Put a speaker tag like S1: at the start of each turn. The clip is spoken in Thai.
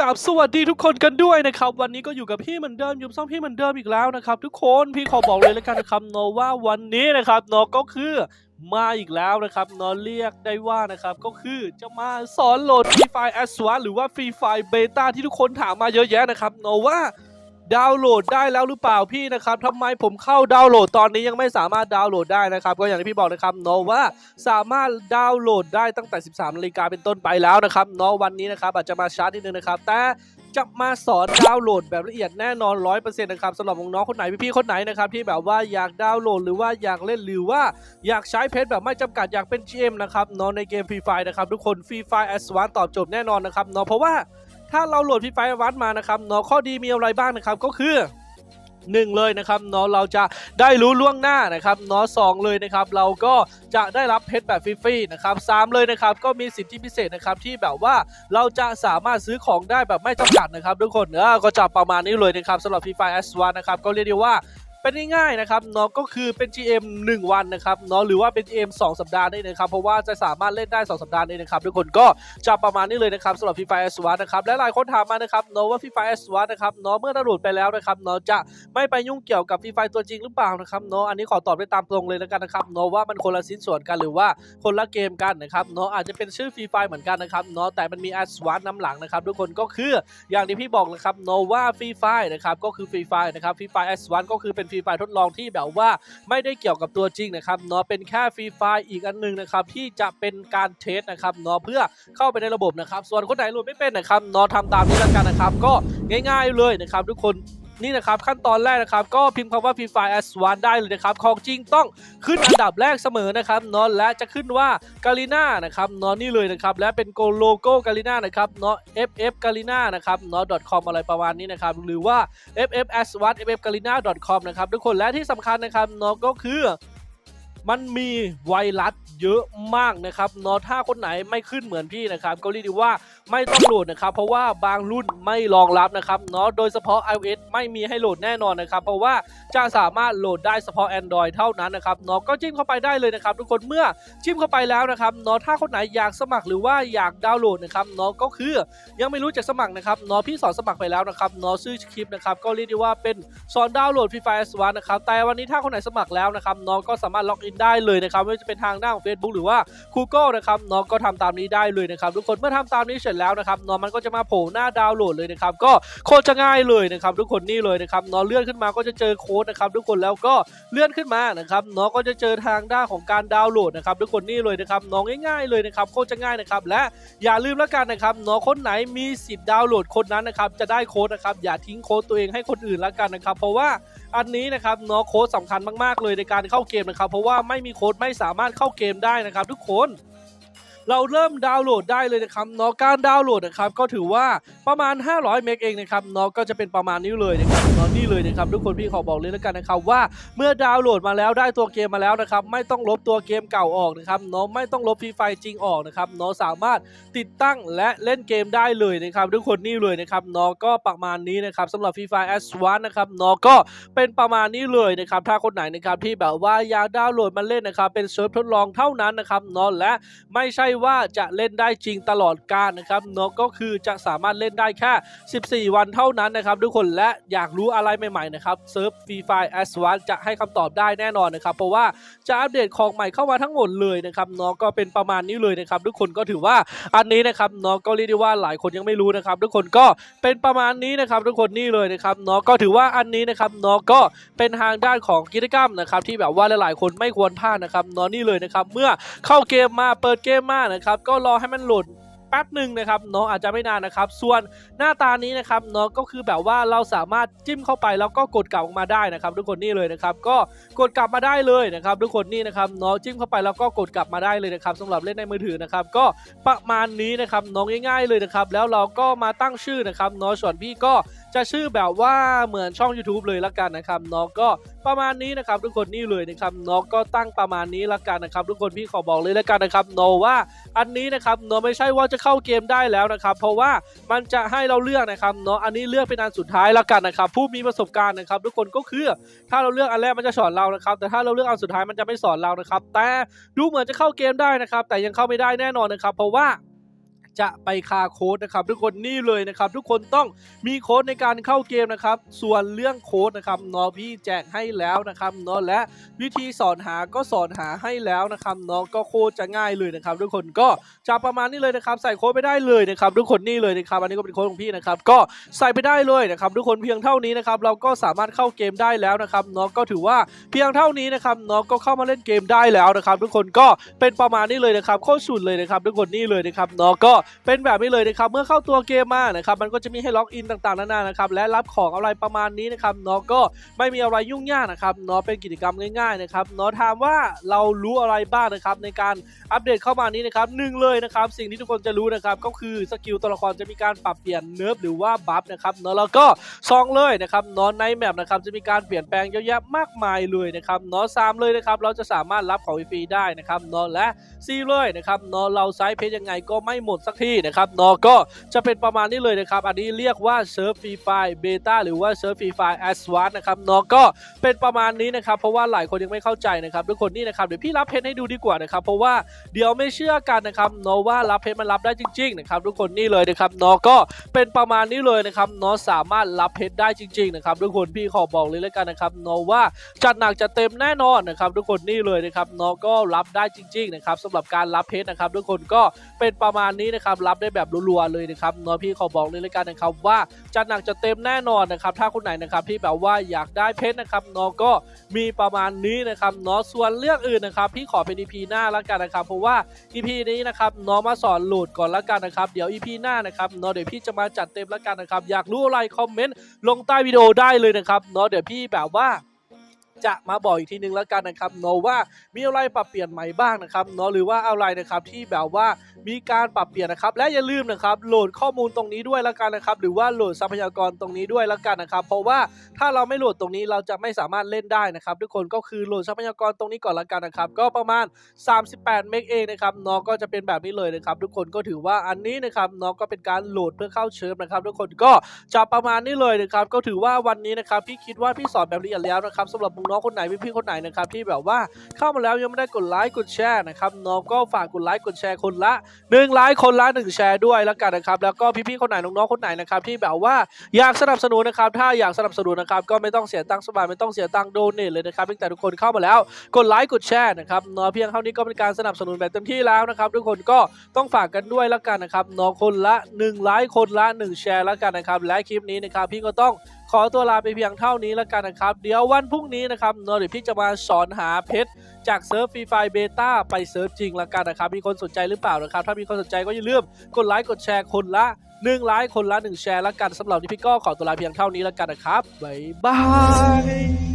S1: กับสวัสดีทุกคนกันด้วยนะครับ วันนี้ก็อยู่กับพี่เหมือนเดิมยุบซ่อมพี่เหมือนเดิมอีกแล้วนะครับ ทุกคนพี่ขอบอกเลยแล้วกันนะครับเนอะว่าวันนี้นะครับเนอะก็คือมาอีกแล้วนะครับเนอะเรียกได้ว่านะครับก็คือจะมาสอนโหลด Free Fire a s w a หรือว่าฟรีไฟเบต้าที่ทุกคนถามมาเยอะแยะนะครับเนอะว่า ดาวน์โหลดได้แล้วหรือเปล่าพี่นะครับทำไมผมเข้าดาวน์โหลดตอนนี้ยังไม่สามารถดาวน์โหลดได้นะครับ ก็อย่างที่พี่บอกนะครับเนอะว่าสามารถดาวน์โหลดได้ตั้งแต่ 13นาฬิกาเป็นต้นไปแล้วนะครับเนาะวันนี้นะครับอาจจะมาช้านิดนึงนะครับแต่จะมาสอนดาวน์โหลดแบบละเอียดแน่นอน 100%นะครับสำหรับน้องๆคนไหนพี่ๆคนไหนนะครับที่แบบว่าอยากดาวน์โหลดหรือว่าอยากเล่นหรือว่าอยากใช้เพชรแบบไม่จำกัดอยากเป็น GM นะครับเนาะในเกม Free Fire นะครับทุกคน Free Fire a d v a n c e ตอบโจทย์แน่นอนนะครับเนาะเพราะว่า ถ้าเราโหลด Free Fire a d v a n c e มานะครับเนาะข้อดีมีอะไรบ้างนะครับก็คือหนึ่งเลยนะครับเนาะเราจะได้รู้ล่วงหน้านะครับเนาะสองเลยนะครับเราก็จะได้รับเพชรแบบฟรีๆนะครับสามเลยนะครับก็มีสิทธิพิเศษนะครับที่แบบว่าเราจะสามารถซื้อของได้แบบไม่จำกัดนะครับทุกคนเออก็จะประมาณนี้เลยนะครับสำหรับ Free Fire S1 นะครับก็เรียกได้ว่า เป็นง่ายๆนะครับเนาะก็คือเป็น GM 1 วันนะครับเนาะหรือว่าเป็น GM 2 สัปดาห์ได้นะครับเพราะว่าจะสามารถเล่นได้ 2 สัปดาห์ได้นะครับทุกคนก็จะประมาณนี้เลยนะครับสำหรับ Free Fire S1 นะครับและหลายคนถามมานะครับเนาะว่า Free Fire S1 นะครับเนาะเมื่อดาวน์โหลดไปแล้วนะครับเนาะจะไม่ไปยุ่งเกี่ยวกับฟีไฟตัวจริงหรือเปล่านะครับเนาะอันนี้ขอตอบได้ตามตรงเลยแล้วกันนะครับเนาะว่ามันคนละชิ้นส่วนกันหรือว่าคนละเกมกันนะครับเนาะอาจจะเป็นชื่อฟรีไฟเหมือนกันนะครับเนาะแต่มันมีแอดวานน้ำหลังนะครับทุกคนก็คืออย่างที่พี่บอกนะครับเนาะว่าฟรีไฟนะครับก็คือฟรีไฟนะครับฟรีไฟแอดวาก็คือเป็นฟรีไฟทดลองที่แบบว่าไม่ได้เกี่ยวกับตัวจริงนะครับเนาะเป็นแค่ฟรีไฟอีกอันหนึงนะครับที่จะเป็นการเทสนะครับเนาะเพื่อเข้าไปในระบบนะครับ ส่วนคนไหนโหลดไม่เป็นนะครับเนาะทำตามนี้แล้วกันนะครับ ก็ง่าย ๆเลยนะครับทุกคน นี่นะครับขั้นตอนแรกนะครับก็พิมพ์คำว่า Free Fire S1 ได้เลยนะครับของจริงต้องขึ้นอันดับแรกเสมอนะครับเนาะและจะขึ้นว่ากาลิน่านะครับเนาะนี่เลยนะครับและเป็นโกโลโก้กาลิน่านะครับเนาะ ff กาลิน่านะครับเนาะ .com อะไรประมาณนี้นะครับหรือว่า ff s1 ff กาลินา .com นะครับทุกคนและที่สำคัญนะครับเนาะก็คือ มันมีไวรัสเยอะมากนะครับเนาะถ้าคนไหนไม่ขึ้นเหมือนพี่นะครับก็เรียกได้ว่าไม่ต้องโหลดนะครับ เพราะว่าบางรุ่นไม่รองรับนะครับเนาะโดยเฉพาะ iOS ไม่มีให้โหลดแน่นอนนะครับ เพราะว่าจะสามารถโหลดได้เฉพาะ Android เท่านั้นนะครับเนาะก็จิ้มเข้าไปได้เลยนะครับ ทุกคนเมื่อจิ้มเข้าไปแล้วนะครับเนาะถ้าคนไหนอยากสมัครหรือว่าอยากดาวน์โหลดนะครับเนาะก็คือยังไม่รู้จักสมัครนะครับเนาะพี่สอนสมัครไปแล้วนะครับเนาะชื่อคลิปนะครับก็เรียกได้ว่าเป็นสอนดาวน์โหลด Free Fire S1 นะครับแต่วันนี้ถ้าคนไหนสมัครแล้วนะครับเนาะก็สามารถล็อกอินได้เลยนะครับไม่ว่าจะเป็นทางหน้าของ Facebook หรือว่า Google นะครับเนาะก็ทำตามนี้ได้เลยนะครับทุกคนเมื่อทำตามนี้เสร็จแล้วนะครับเนาะมันก็จะมาโผล่หน้าดาวน์โหลดเลยนะครับก็โคตรจะง่ายเลยนะครับทุกคนนี่เลยนะครับเนาะเลื่อนขึ้นมาก็จะเจอโค้ดนะครับทุกคนแล้วก็เลื่อนขึ้นมานะครับเนาะก็จะเจอทางด้านของการดาวน์โหลดนะครับทุกคนนี่เลยนะครับน้องง่ายๆเลยนะครับโคตรจะง่ายนะครับและอย่าลืมแล้วกันนะครับเนาะคนไหนมีสิทธิ์ดาวน์โหลดคนนั้นนะครับจะได้โค้ดนะครับอย่าทิ้งโค้ดตัวเองให้คนอื่นแล้วกันนะครับเพราะว่าอันนี้นะครับเนาะโค้ดสำคัญมากๆเลยในการเข้าเกมนะครับเพราะว่าไม่มีโค้ดไม่สามารถเข้าเกมได้นะครับทุกคน เราเริ่มดาวน์โหลดได้เลยนะครับเนาะการดาวน์โหลดนะครับก็ถือว่าประมาณ 500 เมกเองนะครับเนาะก็จะเป็นประมาณนี้เลยนะครับเนาะนี่เลยนะครับทุกคนพี่ขอบอกเลยแล้วกันนะครับว่าเมื่อดาวน์โหลดมาแล้วได้ตัวเกมมาแล้วนะครับไม่ต้องลบตัวเกมเก่าออกนะครับเนาะไม่ต้องลบฟรีไฟจริงออกนะครับเนาะสามารถติดตั้งและเล่นเกมได้เลยนะครับทุกคนนี่เลยนะครับเนาะก็ประมาณนี้นะครับสำหรับฟรีไฟ S1 นะครับเนาะก็เป็นประมาณนี้เลยนะครับถ้าคนไหนนะครับที่แบบว่าอยากดาวน์โหลดมาเล่นนะครับเป็นเซิร์ฟทดลองเท่านั้นนะครับเนาะและไม่ใช่ว่าจะเล่นได้จริงตลอดกาลนะครับเนาะก็คือจะสามารถเล่นได้แค่ 14 วันเท่านั้นนะครับทุกคนและอยากรู้อะไรใหม่ๆนะครับเซิร์ฟฟรีไฟแอสวันจะให้คำตอบได้แน่นอนนะครับเพราะว่าจะอัปเดตของใหม่เข้ามาทั้งหมดเลยนะครับเนาะก็เป็นประมาณนี้เลยนะครับทุกคนก็ถือว่าอันนี้นะครับเนาะก็เรียกได้ว่าหลายคนยังไม่รู้นะครับทุกคนก็เป็นประมาณนี้นะครับทุกคนนี่เลยนะครับเนาะก็ถือว่าอันนี้นะครับเนาะก็เป็นทางด้านของกิจกรรมนะครับที่แบบว่าหลายๆ คนไม่ควรพลาดนะครับเนอนนี่เลยนะครับเมื่อเข้าเกมมาเปิดเกมมานะครับก็รอให้มันโหลดแป๊บหนึ่งนะครับเนาะอาจจะไม่นานนะครับ ส่วนหน้าตานี้นะครับเนาะก็คือแบบว่าเราสามารถจิ้มเข้าไปแล้วก็กดกลับออกมาได้นะครับ ทุกคนนี่เลยนะครับ ก็กดกลับมาได้เลยนะครับ ทุกคนนี่นะครับเนาะจิ้มเข้าไปแล้วก็กดกลับมาได้เลยนะครับสำหรับเล่นในมือถือนะครับ ก็ประมาณนี้นะครับน้องง่าย ๆเลยนะครับ แล้วเราก็มาตั้งชื่อนะครับเนาะส่วนพี่ก็ จะชื่อแบบว่าเหมือนช่อง YouTube เลยละกันนะครับเนาะก็ประมาณนี้นะครับทุกคนนี่เลยนะครับเนาะก็ตั้งประมาณนี้ละกันนะครับทุกคนพี่ขอบอกเลยละกันนะครับเนาะว่าอันนี้นะครับเนาะไม่ใช่ว่าจะเข้าเกมได้แล้วนะครับ เพราะว่ามันจะให้เราเลือกนะครับเนาะอันนี้เลือกเป็นอันสุดท้ายละกันนะครับ ผู้มีประสบการณ์นะครับทุกคนก็คือถ้าเราเลือกอันแรกมันจะสอนเรานะครับ แต่ถ้าเราเลือกอันสุดท้ายมันจะไม่สอนเรานะครับ แต่ดูเหมือนจะเข้าเกมได้นะครับ แต่ยังเข้าไม่ได้แน่นอนนะครับ เพราะว่า จะไปคาโค้ดนะครับ ทุกคนนี่เลยนะครับ ทุกคนต้องมีโค้ดในการเข้าเกมนะครับ ส่วนเรื่องโค้ดนะครับเนาะพี่แจกให้แล้วนะครับเนาะและวิธีสอนหาก็สอนหาให้แล้วนะครับเนาะก็โคตรจะง่ายเลยนะครับ ทุกคนก็จะประมาณนี้เลยนะครับ ใส่โค้ดไปได้เลยนะครับ ทุกคนนี่เลยนะครับอันนี้ก็เป็นโค้ดของพี่นะครับ ก็ใส่ไปได้เลยนะครับ ทุกคนเพียงเท่านี้นะครับเราก็สามารถเข้าเกมได้แล้วนะครับเนาะก็ถือว่าเพียงเท่านี้นะครับเนาะก็เข้ามาเล่นเกมได้แล้วนะครับ ทุกคนก็เป็นประมาณนี้เลยนะครับโคตรสุดเลยนะครับ ทุกคนนี่เลยนะครับเนาะก็เป็นแบบนี้เลยนะครับเมื่อเข้าตัวเกมมานะครับมันก็จะมีให้ล็อกอินต่างๆนานานะครับและรับของอะไรประมาณนี้นะครับเนาะก็ไม่มีอะไรยุ่งยากนะครับเนาะเป็นกิจกรรมง่ายๆนะครับเนาะถามว่าเรารู้อะไรบ้างนะครับในการอัปเดตเข้ามานี้นะครับหนึ่งเลยนะครับสิ่งที่ทุกคนจะรู้นะครับก็คือสกิลตัวละครจะมีการปรับเปลี่ยนเนิร์ฟหรือว่าบัฟนะครับเนาะแล้วก็สองเลยนะครับเนาะในแมปนะครับจะมีการเปลี่ยนแปลงเยอะแยะมากมายเลยนะครับเนาะสามเลยนะครับเราจะสามารถรับของฟรีได้นะครับเนาะและสี่เลยนะครับเนาะเราไซส์เพจยังไงก็ไม่หมดสักทีนะครับเนาะก็จะเป็นประมาณนี้เลยนะครับ อันนี้เรียกว่าเซิร์ฟฟรีไฟเบต้าหรือว่าเซิร์ฟฟรีไฟแอสวานนะครับเนาะก็เป็นประมาณนี้นะครับ เพราะว่าหลายคนยังไม่เข้าใจนะครับทุกคนนี่นะครับเดี๋ยวพี่รับเพจให้ดูดีกว่านะครับ เพราะว่าเดี๋ยวไม่เชื่อกันนะครับเนาะว่ารับเพจมันรับได้จริงๆนะครับทุกคนนี่เลยนะครับเนาะก็เป็นประมาณนี้เลยนะครับเนาะสามารถรับเพจได้จริงๆนะครับทุกคนพี่ขอบอกเลยแล้วกันนะครับเนาะว่าจัดหนักจัดเต็มแน่นอนนะครับทุกคนนี่เลยนะครับเนาะก็รับได้จริงๆนะครับสำหรับการรับเพจนะครับทุกคนก็เป็นประมาณนี้นะครับรับได้แบบรัวๆเลยนะครับเนาะพี่ขอบอกเลยล้วกันนะครับว่าจัดหนักจัดเต็มแน่นอนนะครับถ้าคนไหนนะครับที่แบบว่าอยากได้เพจนะครับเนาะก็มีประมาณนี้นะครับเนาะส่วนเรื่องอื่นนะครับพี่ขอเป็น EP หน้าล้วกันนะครับเพราะว่า EP นี้นะครับน้องมาสอนโหลดก่อนล้วกันนะครับเดี๋ยว EP หน้านะครับเนาะเดี๋ยวพี่จะมาจัดเต็มล้วกันนะครับอยากรู้อะไรคอมเมนต์ลงใต้วิดีโอได้เลยนะครับเนาะเดี๋ยวพี่แบบว่าจะมาบอกอีกทีนึงแล้วกันนะครับเนาะว่ามีอะไรปรับเปลี่ยนใหม่บ้างนะครับเนาะหรือว่าอะไรนะครับที่แบบว่า มีการปรับเปลี่ยนนะครับ และอย่าลืมนะครับโหลดข้อมูลตรงนี้ด้วยล้วกันนะครับ หรือว่าโหลดทรัพยากรตรงนี้ด้วยล้วกันนะครับ เพราะว่าถ้าเราไม่โหลดตรงนี้เราจะไม่สามารถเล่นได้นะครับ ทุกคนก็คือโหลดทรัพยากรตรงนี้ก่อนล้วกันนะครับ ก็ประมาณ 38 เมกเองนะครับเนาะก็จะเป็นแบบนี้เลยนะครับ ทุกคนก็ถือว่าอันนี้นะครับเนาะก็เป็นการโหลดเพื่อเข้าเชิร์ฟนะครับ ทุกคนก็จะประมาณนี้เลยนะครับ ก็ถือว่าวันนี้นะครับพี่คิดว่าพี่สอนแบบละเอียดแล้วนะครับสำหรับน้องคนไหนพี่ๆคนไหนนะครับที่แบบว่าเข้ามาแล้วยังไม่ได้กดไลค์กดแชร์นะครับเนาะก็ฝากกดไลค์กดแชร์คนละหนึ่งไลค์คนละหนึ่งแชร์ด้วยแล้วกันนะครับแล้วก็พี่ๆคนไหนน้องๆคนไหนนะครับที่แบบว่าอยากสนับสนุนนะครับถ้าอยากสนับสนุนนะครับก็ไม่ต้องเสียตังค์สบายไม่ต้องเสียตังค์โดเนทเลยนะครับเพียงแต่ทุกคนเข้ามาแล้วกดไลค์กดแชร์นะครับเนาะเพียงเท่านี้ก็เป็นการสนับสนุนแบบเต็มที่แล้วนะครับทุกคนก็ต้องฝากกันด้วยแล้วกันนะครับเนาะคนละ1ไลค์คนละ1แชร์แล้วกันนะครับและคลิปนี้นะครับพี่ก็ต้อง ขอตัวลาไปเพียงเท่านี้แล้วกันนะครับ เดี๋ยววันพรุ่งนี้นะครับนาะเดี๋ยวพี่จะมาสอนหาเพชรจากเซิร์ฟฟรีไฟเบต้าไปเซิร์ฟจริงแล้วกันนะครับ มีคนสนใจหรือเปล่านะครับ ถ้ามีคนสนใจก็อย่าลืมกดไลค์กดแชร์คนละ1ไลค์คนละ1แชร์แล้วกันสำหรับนนี้พี่ก็ขอตัวลาเพียงเท่านี้แล้วกันนะครับบ๊ายบาย